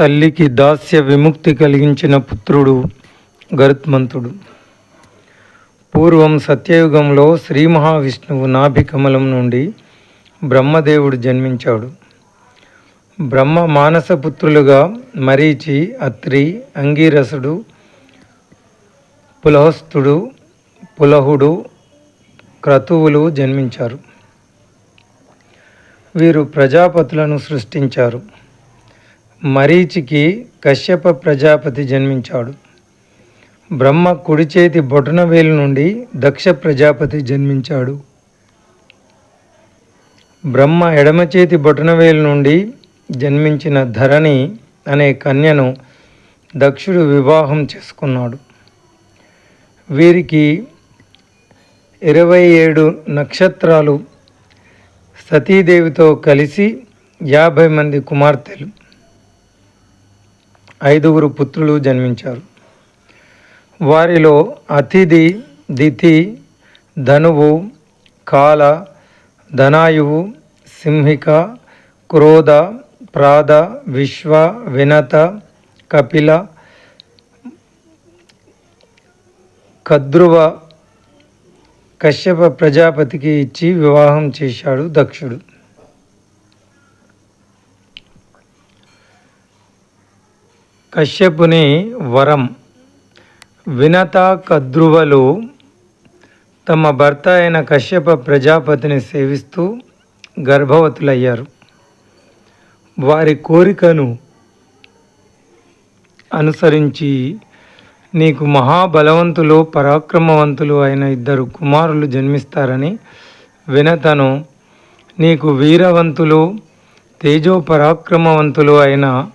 తల్లికి దాస్య విముక్తి కలిగించిన పుత్రుడు గరుత్మంతుడు. పూర్వం సత్యయుగంలో శ్రీ మహావిష్ణువు నాభికమలం నుండి బ్రహ్మదేవుడు జన్మించాడు. బ్రహ్మ మానసపుత్రులుగా మరీచి అత్రి అంగీరసుడు పులహస్తుడు పులహుడు క్రతువులు జన్మించారు. వీరు ప్రజాపతులను సృష్టించారు. మరీచికి కశ్యప ప్రజాపతి జన్మించాడు. బ్రహ్మ కుడి చేతి బొటనవేలు నుండి దక్ష ప్రజాపతి జన్మించాడు. బ్రహ్మ ఎడమ చేతి బొటనవేలు నుండి జన్మించిన ధరణి అనే కన్యను దక్షుడు వివాహం చేసుకున్నాడు. వీరికి ఇరవై ఏడు నక్షత్రాలు సతీదేవితో కలిసి యాభై మంది కుమార్తెలు. ఐదుగురు పుత్రులు జన్మించారు. వారిలో అతిథి దితి ధనువు కాల ధనాయువు సింహిక క్రోధ ప్రాద విశ్వ వినత కపిల కద్రువ కశ్యప ప్రజాపతికి ఇచ్చి వివాహం చేశాడు దక్షుడు. కశ్యపుని వరం. వినత కద్రువలు తమ భర్త అయిన కశ్యప ప్రజాపతిని సేవిస్తూ గర్భవతులయ్యారు. వారి కోరికను అనుసరించి నీకు మహాబలవంతులు పరాక్రమవంతులు అయిన ఇద్దరు కుమారులు జన్మిస్తారని వినతను నీకు వీరవంతులు తేజో పరాక్రమవంతులు అయిన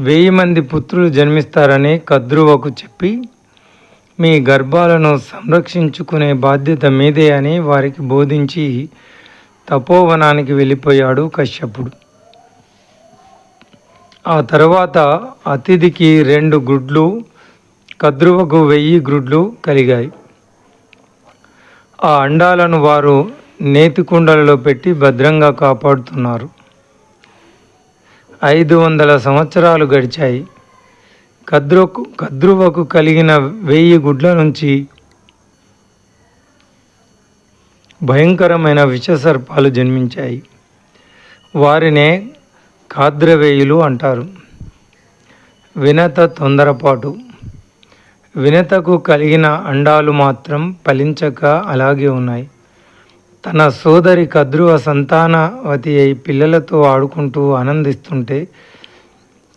వెయ్యి మంది పుత్రులు జన్మిస్తారని కద్రువకు చెప్పి మీ గర్భాలను సంరక్షించుకునే బాధ్యత మీదే అని వారికి బోధించి తపోవనానికి వెళ్ళిపోయాడు కశ్యపుడు. ఆ తర్వాత అతిథికి రెండు గుడ్లు కద్రువకు వెయ్యి గుడ్లు కలిగాయి. ఆ అండాలను వారు నేతి కుండలలో పెట్టి భద్రంగా కాపాడుతున్నారు. ఐదు వందల సంవత్సరాలు గడిచాయి. కద్రుకు కద్రువకు కలిగిన వెయ్యి గుడ్ల నుంచి భయంకరమైన విషసర్పాలు జన్మించాయి. వారినే కాద్రవేయులు అంటారు. వినత తొందరపాటు. వినతకు కలిగిన అండాలు మాత్రం ఫలించక అలాగే ఉన్నాయి. తన సోదరి కద్రువ సంతానవతి అయి పిల్లలతో ఆడుకుంటూ ఆనందిస్తుంటే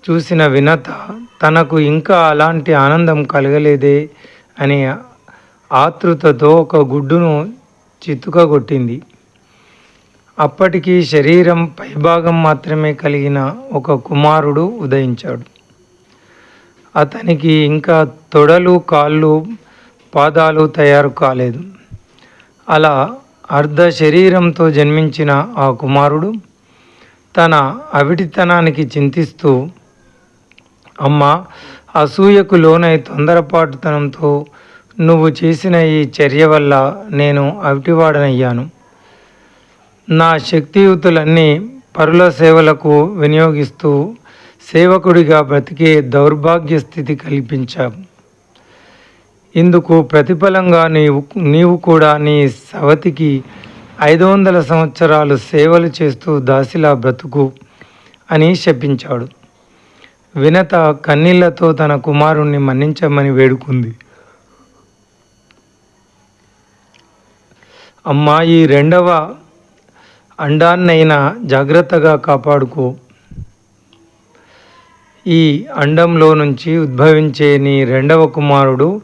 చూసిన వినత తనకు ఇంకా అలాంటి ఆనందం కలగలేదే అని ఆతృతతో ఒక గుడ్డును చితుకగొట్టింది. అప్పటికి శరీరం పైభాగం మాత్రమే కలిగిన ఒక కుమారుడు ఉదయించాడు. అతనికి ఇంకా తొడలు కాళ్ళు పాదాలు తయారు కాలేదు. అలా అర్ధ శరీరంతో జన్మించిన ఆ కుమారుడు తన అవిటితనానికి చింతిస్తూ అమ్మ అసూయకు లోనై తొందరపాటుతనంతో నువ్వు చేసిన ఈ చర్య వల్ల నేను అవిటివాడనయ్యాను. నా శక్తియుతులన్నీ పరుల సేవలకు వినియోగిస్తూ సేవకుడిగా బ్రతికే దౌర్భాగ్య స్థితి కల్పించావు. ఇందుకు ప్రతిఫలంగా నీవు నీవు కూడా నీ సవతికి ఐదు వందల సంవత్సరాలు సేవలు చేస్తూ దాసిలా బ్రతుకు అని శపించాడు. వినత కన్నీళ్ళతో తన కుమారుణ్ణి మన్నించమని వేడుకుంది. అమ్మా ఈ రెండవ అండాన్నైనా జాగ్రత్తగా కాపాడుకో. ఈ అండంలో నుంచి ఉద్భవించే నీ రెండవ కుమారుడు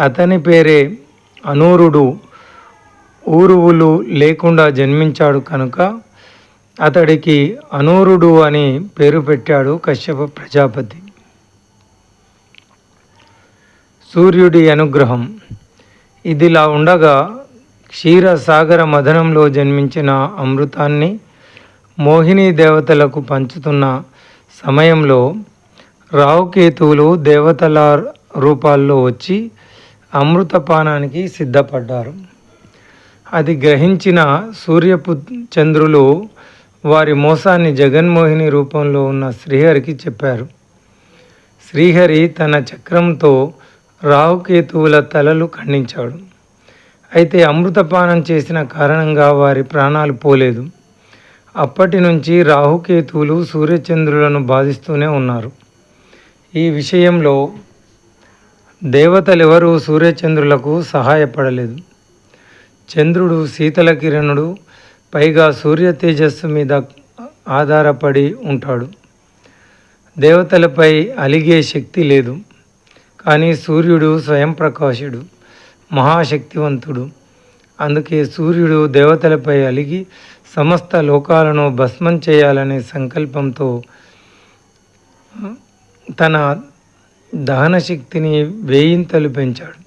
అతని పేరే అనూరుడు. ఊరువులు లేకుండా జన్మించాడు కనుక అతడికి అనూరుడు అని పేరు పెట్టాడు కశ్యప ప్రజాపతి. సూర్యుడి అనుగ్రహం. ఇదిలా ఉండగా క్షీరసాగర మదనంలో జన్మించిన అమృతాన్ని మోహిని దేవతలకు పంచుతున్న సమయంలో రావుకేతువులు దేవతల రూపాల్లో వచ్చి అమృతపానానికి సిద్ధపడ్డారు. అది గ్రహించిన సూర్యపు చంద్రులు వారి మోసాన్ని జగన్మోహిని రూపంలో ఉన్న శ్రీహరికి చెప్పారు. శ్రీహరి తన చక్రంతో రాహుకేతువుల తలలు ఖండించాడు. అయితే అమృతపానం చేసిన కారణంగా వారి ప్రాణాలు పోలేదు. అప్పటి నుంచి రాహుకేతువులు సూర్యచంద్రులను బాధిస్తూనే ఉన్నారు. ఈ విషయంలో దేవతలెవరూ సూర్యచంద్రులకు సహాయపడలేదు. చంద్రుడు శీతల కిరణుడు పైగా సూర్య తేజస్సు మీద ఆధారపడి ఉంటాడు. దేవతలపై అలిగే శక్తి లేదు. కానీ సూర్యుడు స్వయం ప్రకాశుడు మహాశక్తివంతుడు. అందుకే సూర్యుడు దేవతలపై అలిగి సమస్త లోకాలను భస్మం చేయాలనే సంకల్పంతో తన దహన శక్తిని వేయింతలు పెంచాడు.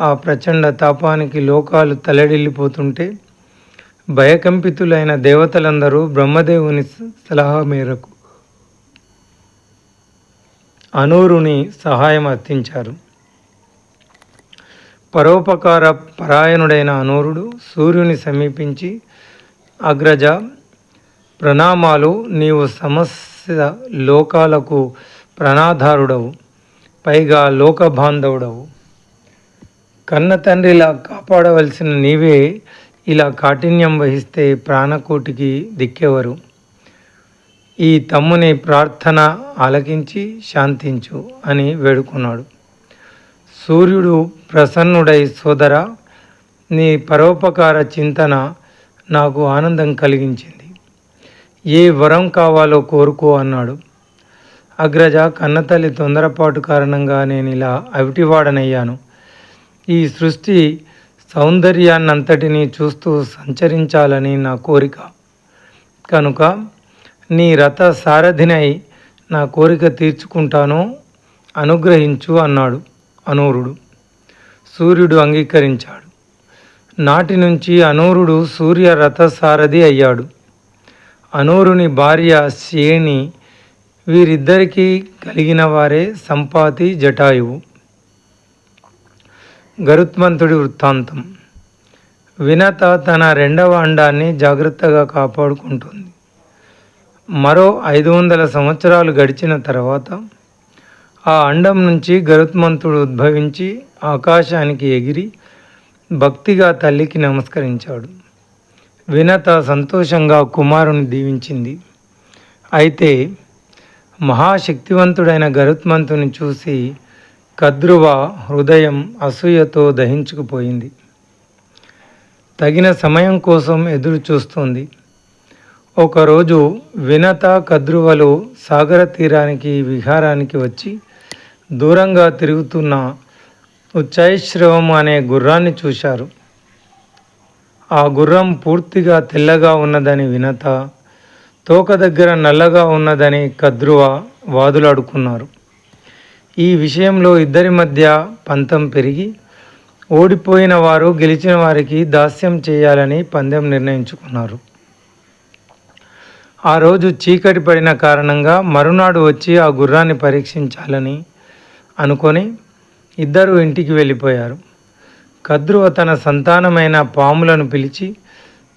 ఆ ప్రచండ తాపానికి లోకాలు తలడిల్లిపోతుంటే భయకంపితులైన దేవతలందరూ బ్రహ్మదేవుని సలహా మేరకు అనూరుని సహాయం అర్థించారు పరోపకార పరాయణుడైన అనూరుడు సూర్యుని సమీపించి అగ్రజ ప్రణామాలు నీవు సమస్య లోకాలకు ప్రణాధారుడవు పైగా లోకబాంధవుడవు. కన్న తండ్రిలా కాపాడవలసిన నీవే ఇలా కాఠిన్యం వహిస్తే ప్రాణకోటికి దిక్కెవరు. ఈ తమ్ముని ప్రార్థన ఆలకించి శాంతించు అని వేడుకున్నాడు. సూర్యుడు ప్రసన్నుడై సోదర నీ పరోపకార చింతన నాకు ఆనందం కలిగించింది. ఏ వరం కావాలో కోరుకో అన్నాడు. అగ్రజ కన్నతల్లి తొందరపాటు కారణంగా నేను ఇలా అవిటివాడనయ్యాను. ఈ సృష్టి సౌందర్యాన్నంతటినీ చూస్తూ సంచరించాలని నా కోరిక. కనుక నీ రథ సారథినై నా కోరిక తీర్చుకుంటాను అనుగ్రహించు అన్నాడు అనూరుడు. సూర్యుడు అంగీకరించాడు. నాటి నుంచి అనూరుడు సూర్య రథసారథి అయ్యాడు. అనూరుని భార్య శేణి వీరిద్దరికీ కలిగిన వారే సంపాతి జటాయువు. గరుత్మంతుడి వృత్తాంతం. వినత తన రెండవ అండాన్ని జాగ్రత్తగా కాపాడుకుంటుంది. మరో ఐదు వందల సంవత్సరాలు గడిచిన తర్వాత ఆ అండం నుంచి గరుత్మంతుడు ఉద్భవించి ఆకాశానికి ఎగిరి భక్తిగా తల్లికి నమస్కరించాడు. వినత సంతోషంగా కుమారుని దీవించింది. అయితే మహాశక్తివంతుడైన గరుత్మంతుని చూసి కద్రువ హృదయం అసూయతో దహించుకుపోయింది. తగిన సమయం కోసం ఎదురు చూస్తుంది. ఒకరోజు వినత కద్రువలు సాగర తీరానికి విహారానికి వచ్చి దూరంగా తిరుగుతున్న ఉచ్చైశ్రవం అనే గుర్రాన్ని చూశారు. ఆ గుర్రం పూర్తిగా తెల్లగా ఉన్నదని వినత తోక దగ్గర నల్లగా ఉన్నదని కద్రువ వాదులాడుకున్నారు. ఈ విషయంలో ఇద్దరి మధ్య పంతం పెరిగి ఓడిపోయిన వారు గెలిచిన వారికి దాస్యం చేయాలని పందెం నిర్ణయించుకున్నారు. ఆ రోజు చీకటి పడిన కారణంగా మరునాడు వచ్చి ఆ గుర్రాన్ని పరీక్షించాలని అనుకొని ఇద్దరు ఇంటికి వెళ్ళిపోయారు. కద్రువ తన సంతానమైన పాములను పిలిచి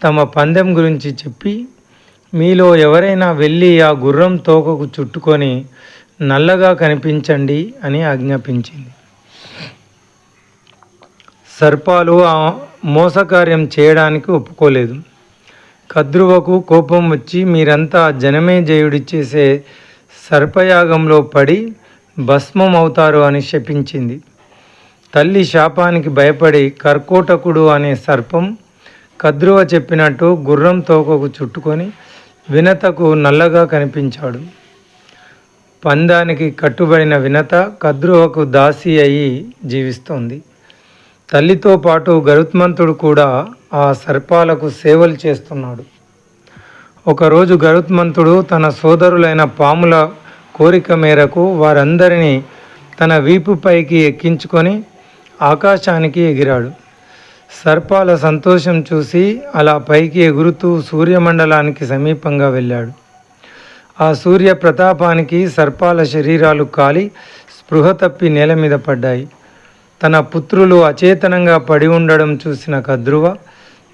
తమ పందెం గురించి చెప్పి మీలో ఎవరైనా వెళ్ళి ఆ గుర్రం తోకకు చుట్టుకొని నల్లగా కనిపించండి అని ఆజ్ఞాపించింది. సర్పాలు ఆ మోసకార్యం చేయడానికి ఒప్పుకోలేదు. కద్రువకు కోపం వచ్చి మీరంతా జనమే జయుడి చేసే సర్పయాగంలో పడి భస్మం అవుతారు అని శపించింది. తల్లి శాపానికి భయపడి కర్కోటకుడు అనే సర్పం కద్రువ చెప్పినట్టు గుర్రం తోకకు చుట్టుకొని వినతకు నల్లగా కనిపించాడు. పందానికి కట్టుబడిన వినత కద్రువకు దాసి అయి జీవిస్తోంది. తల్లితో పాటు గరుత్మంతుడు కూడా ఆ సర్పాలకు సేవలు చేస్తున్నాడు. ఒకరోజు గరుత్మంతుడు తన సోదరులైన పాముల కోరిక మేరకు వారందరినీ తన వీపుపైకి ఎక్కించుకొని ఆకాశానికి ఎగిరాడు. సర్పాల సంతోషం చూసి అలా పైకి ఎగురుతూ సూర్యమండలానికి సమీపంగా వెళ్ళాడు. ఆ సూర్య ప్రతాపానికి సర్పాల శరీరాలు కాలి స్పృహ తప్పి నేల మీద పడ్డాయి. తన పుత్రులు అచేతనంగా పడి ఉండడం చూసిన కద్రువ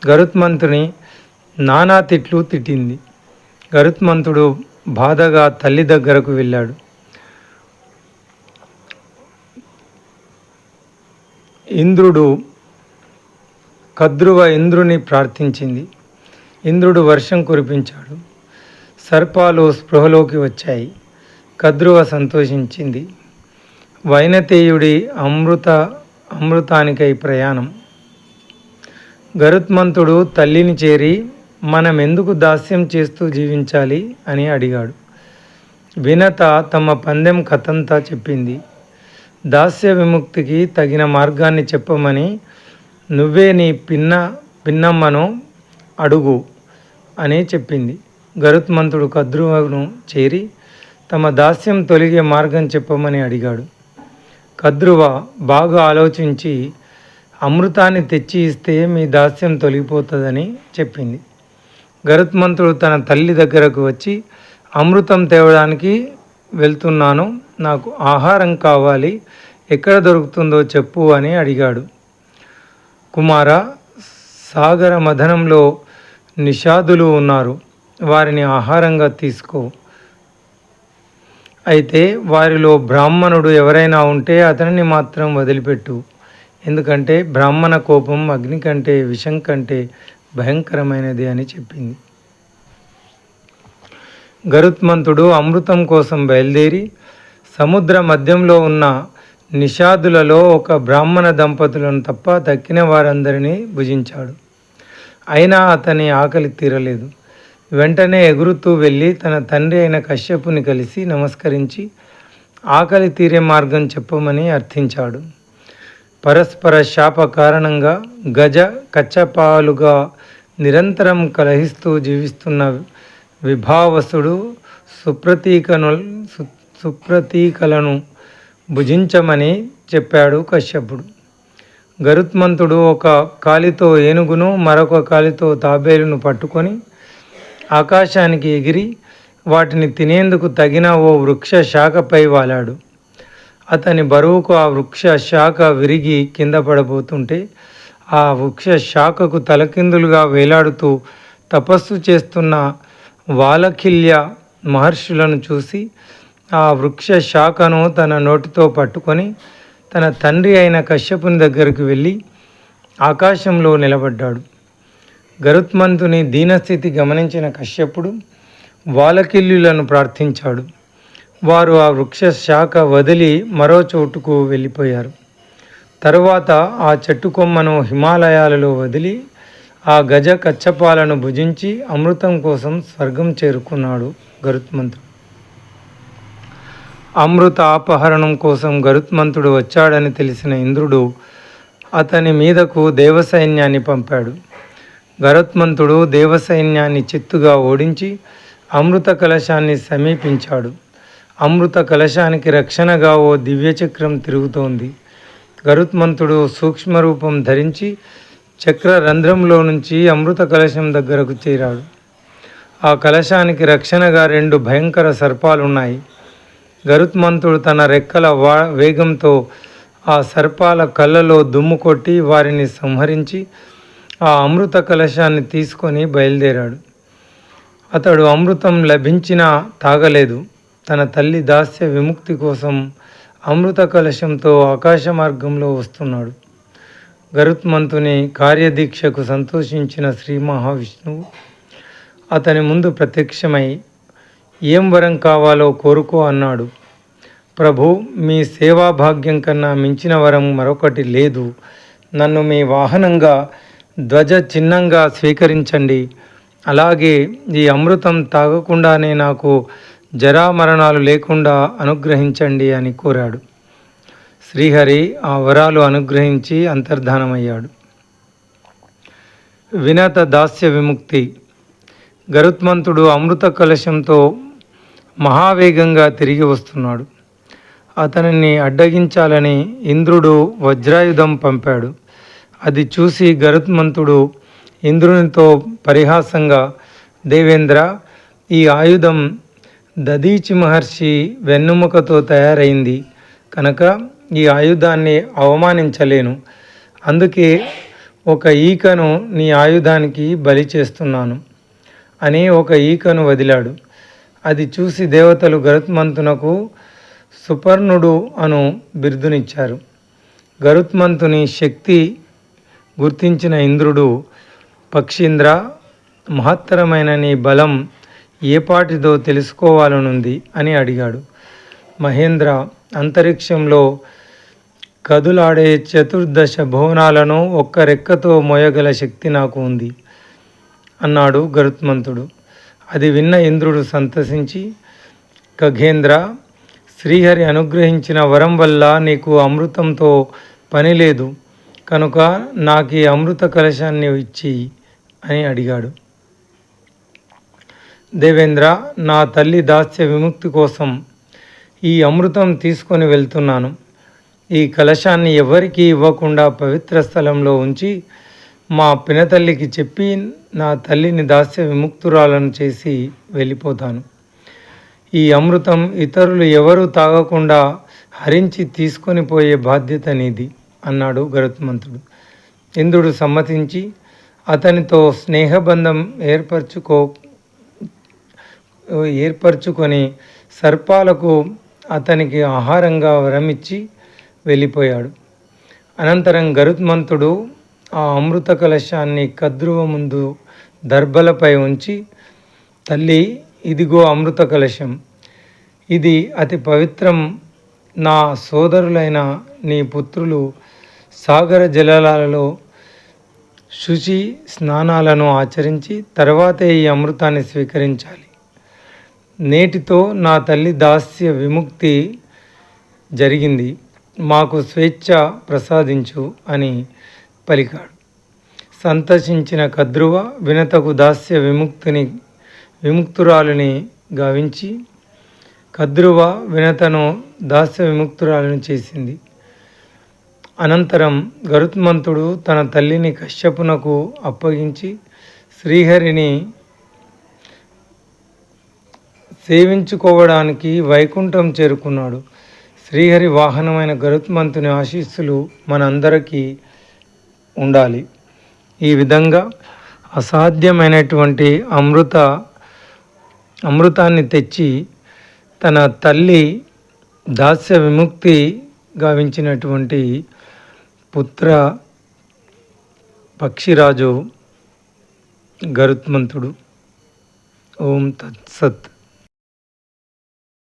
గరుత్మంతుని నానా తిట్లు తిట్టింది. గరుత్మంతుడు బాధగా తల్లి దగ్గరకు వెళ్ళాడు. ఇంద్రుడు కద్రువ ఇంద్రుని ప్రార్థించింది. ఇంద్రుడు వర్షం కురిపించాడు. సర్పాలు స్పృహలోకి వచ్చాయి. కద్రువ సంతోషించింది. వైనతేయుడి అమృత అమృతానికై ప్రయాణం. గరుత్మంతుడు తల్లిని చేరి మనం ఎందుకు దాస్యం చేస్తూ జీవించాలి? అని అడిగాడు. వినత తమ పందెం కథంతా చెప్పింది. దాస్య విముక్తికి తగిన మార్గాన్ని చెప్పమని నువ్వే నీ పిన్న పిన్నమ్మను అడుగు అని చెప్పింది. గరుత్మంతుడు కద్రువను చేరి తమ దాస్యం తొలిగే మార్గం చెప్పమని అడిగాడు. కద్రువ బాగా ఆలోచించి అమృతాన్ని తెచ్చి ఇస్తే మీ దాస్యం తొలగిపోతుందని చెప్పింది. గరుత్మంతుడు తన తల్లి దగ్గరకు వచ్చి అమృతం తేవడానికి వెళ్తున్నాను నాకు ఆహారం కావాలి ఎక్కడ దొరుకుతుందో చెప్పు అని అడిగాడు. కుమార సాగర మథనంలో నిషాదులు ఉన్నారు. వారిని ఆహారంగా తీసుకో. అయితే వారిలో బ్రాహ్మణుడు ఎవరైనా ఉంటే అతనిని మాత్రం వదిలిపెట్టు. ఎందుకంటే బ్రాహ్మణ కోపం అగ్ని కంటే విషం కంటే భయంకరమైనది అని చెప్పింది. గరుత్మంతుడు అమృతం కోసం బయలుదేరి సముద్ర మధ్యంలో ఉన్న నిషాదులలో ఒక బ్రాహ్మణ దంపతులను తప్ప తక్కిన వారందరినీ భుజించాడు. అయినా అతని ఆకలి తీరలేదు. వెంటనే ఎగురుతూ వెళ్ళి తన తండ్రి అయిన కశ్యపుని కలిసి నమస్కరించి ఆకలి తీరే మార్గం చెప్పమని అర్థించాడు. పరస్పర శాప కారణంగా గజ కచ్చపాలుగా నిరంతరం కలహిస్తూ జీవిస్తున్న విభావసుడు సుప్రతీకను సుప్రతీకలను భుజించమని చెప్పాడు కశ్యపుడు. గరుత్మంతుడు ఒక కాలితో ఏనుగును మరొక కాలితో తాబేలును పట్టుకొని ఆకాశానికి ఎగిరి వాటిని తినేందుకు తగిన ఓ వృక్ష శాఖపై వాలాడు. అతని బరువుకు ఆ వృక్ష శాఖ విరిగి కింద పడబోతుంటే ఆ వృక్ష శాఖకు తలకిందులుగా వేలాడుతూ తపస్సు చేస్తున్న వాలకిల్య మహర్షులను చూసి ఆ వృక్ష శాఖను తన నోటితో పట్టుకొని తన తండ్రి అయిన కశ్యపుని దగ్గరికి వెళ్ళి ఆకాశంలో నిలబడ్డాడు. గరుత్మంతుని దీనస్థితి గమనించిన కశ్యపుడు వాలకిల్లులను ప్రార్థించాడు. వారు ఆ వృక్ష శాఖ వదిలి మరో చోటుకు వెళ్ళిపోయారు. తరువాత ఆ చెట్టు కొమ్మను హిమాలయాలలో వదిలి ఆ గజ కచ్చపాలను భుజించి అమృతం కోసం స్వర్గం చేరుకున్నాడు గరుత్మంతుడు. అమృత అపహరణం కోసం గరుత్మంతుడు వచ్చాడని తెలిసిన ఇంద్రుడు అతని మీదకు దేవసైన్యాన్ని పంపాడు. గరుత్మంతుడు దేవసైన్యాన్ని చిత్తుగా ఓడించి అమృత కలశాన్ని సమీపించాడు. అమృత కలశానికి రక్షణగా ఓ దివ్యచక్రం తిరుగుతోంది. గరుత్మంతుడు సూక్ష్మరూపం ధరించి చక్ర రంధ్రంలో నుంచి అమృత కలశం దగ్గరకు చేరాడు. ఆ కలశానికి రక్షణగా రెండు భయంకర సర్పాలున్నాయి. గరుత్మంతుడు తన రెక్కల వా వేగంతో ఆ సర్పాల కళ్ళలో దుమ్ము కొట్టి వారిని సంహరించి ఆ అమృత కలశాన్ని తీసుకొని బయలుదేరాడు. అతడు అమృతం లభించినా తాగలేదు. తన తల్లి దాస్య విముక్తి కోసం అమృత కలశంతో ఆకాశ మార్గంలో వస్తున్నాడు. గరుత్మంతుని కార్యదీక్షకు సంతోషించిన శ్రీ మహావిష్ణువు అతని ముందు ప్రత్యక్షమై ఏం వరం కావాలో కోరుకో అన్నాడు. ప్రభు మీ సేవా భాగ్యం కన్నా మించిన వరం మరొకటి లేదు. నన్ను మీ వాహనంగా ధ్వజ చిహ్నంగా స్వీకరించండి. అలాగే ఈ అమృతం తాగకుండానే నాకు జరామరణాలు లేకుండా అనుగ్రహించండి అని కోరాడు. శ్రీహరి ఆ వరాలు అనుగ్రహించి అంతర్ధానమయ్యాడు. వినత దాస్య విముక్తి. గరుత్మంతుడు అమృత కలశంతో మహావేగంగా తిరిగి వస్తున్నాడు. అతనిని అడ్డగించాలని ఇంద్రుడు వజ్రాయుధం పంపాడు. అది చూసి గరుత్మంతుడు ఇంద్రునితో పరిహాసంగా దేవేంద్ర ఈ ఆయుధం దదీచి మహర్షి వెన్నుముకతో తయారైంది. కనుక ఈ ఆయుధాన్ని అవమానించలేను. అందుకే ఒక ఈకను నీ ఆయుధానికి బలి చేస్తున్నాను అని ఒక ఈకను వదిలాడు. అది చూసి దేవతలు గరుత్మంతునకు సుపర్ణుడు అను బిరుదునిచ్చారు. గరుత్మంతుని శక్తి గుర్తించిన ఇంద్రుడు పక్షీంద్ర మహత్తరమైన నీ బలం ఏపాటిదో తెలుసుకోవాలనుంది అని అడిగాడు. మహేంద్ర అంతరిక్షంలో కదులాడే చతుర్దశ భువనాలను ఒక్క రెక్కతో మోయగల శక్తి నాకు ఉంది అన్నాడు గరుత్మంతుడు. అది విన్న ఇంద్రుడు సంతసించి ఖగేంద్ర శ్రీహరి అనుగ్రహించిన వరం వల్ల నీకు అమృతంతో పని లేదు. కనుక నాకు ఈ అమృత కలశాన్ని ఇచ్చి అని అడిగాడు. దేవేంద్ర నా తల్లి దాస్య విముక్తి కోసం ఈ అమృతం తీసుకొని వెళ్తున్నాను. ఈ కలశాన్ని ఎవరికీ ఇవ్వకుండా పవిత్ర స్థలంలో ఉంచి మా పినతల్లికి చెప్పి నా తల్లిని దాస్య విముక్తురాలను చేసి వెళ్ళిపోతాను. ఈ అమృతం ఇతరులు ఎవరు తాగకుండా హరించి తీసుకొని పోయే బాధ్యత నీది అన్నాడు గరుత్మంతుడు. ఇంద్రుడు సమ్మతించి అతనితో స్నేహబంధం ఏర్పరచుకో ఏర్పరచుకొని సర్పాలకు అతనికి ఆహారంగా వరమిచ్చి వెళ్ళిపోయాడు. అనంతరం గరుత్మంతుడు ఆ అమృత కలశాన్ని కద్రువ ముందు దర్భలపై ఉంచి తల్లి ఇదిగో అమృత కలశం ఇది అతి పవిత్రం. నా సోదరులైన నీ పుత్రులు సాగర జలాలలో శుచి స్నానాలను ఆచరించి తర్వాతే ఈ అమృతాన్ని స్వీకరించాలి. నేటితో నా తల్లి దాస్య విముక్తి జరిగింది. మాకు స్వేచ్ఛ ప్రసాదించు అని పలికాడు. సంతసించిన కద్రువ వినతకు దాస్య విముక్తిని విముక్తురాలిని గావించి కద్రువ వినతను దాస్య విముక్తురాలను చేసింది. అనంతరం గరుత్మంతుడు తన తల్లిని కశ్యపునకు అప్పగించి శ్రీహరిని సేవించుకోవడానికి వైకుంఠం చేరుకున్నాడు. శ్రీహరి వాహనమైన గరుత్మంతుని ఆశీస్సులు మనందరికీ ఉండాలి. ఈ విధంగా అసాధ్యమైనటువంటి అమృత అమృతాన్ని తెచ్చి తన తల్లి దాస్య విముక్తి గావించినటువంటి పుత్ర పక్షిరాజు గరుత్మంతుడు. ఓం తత్సత్.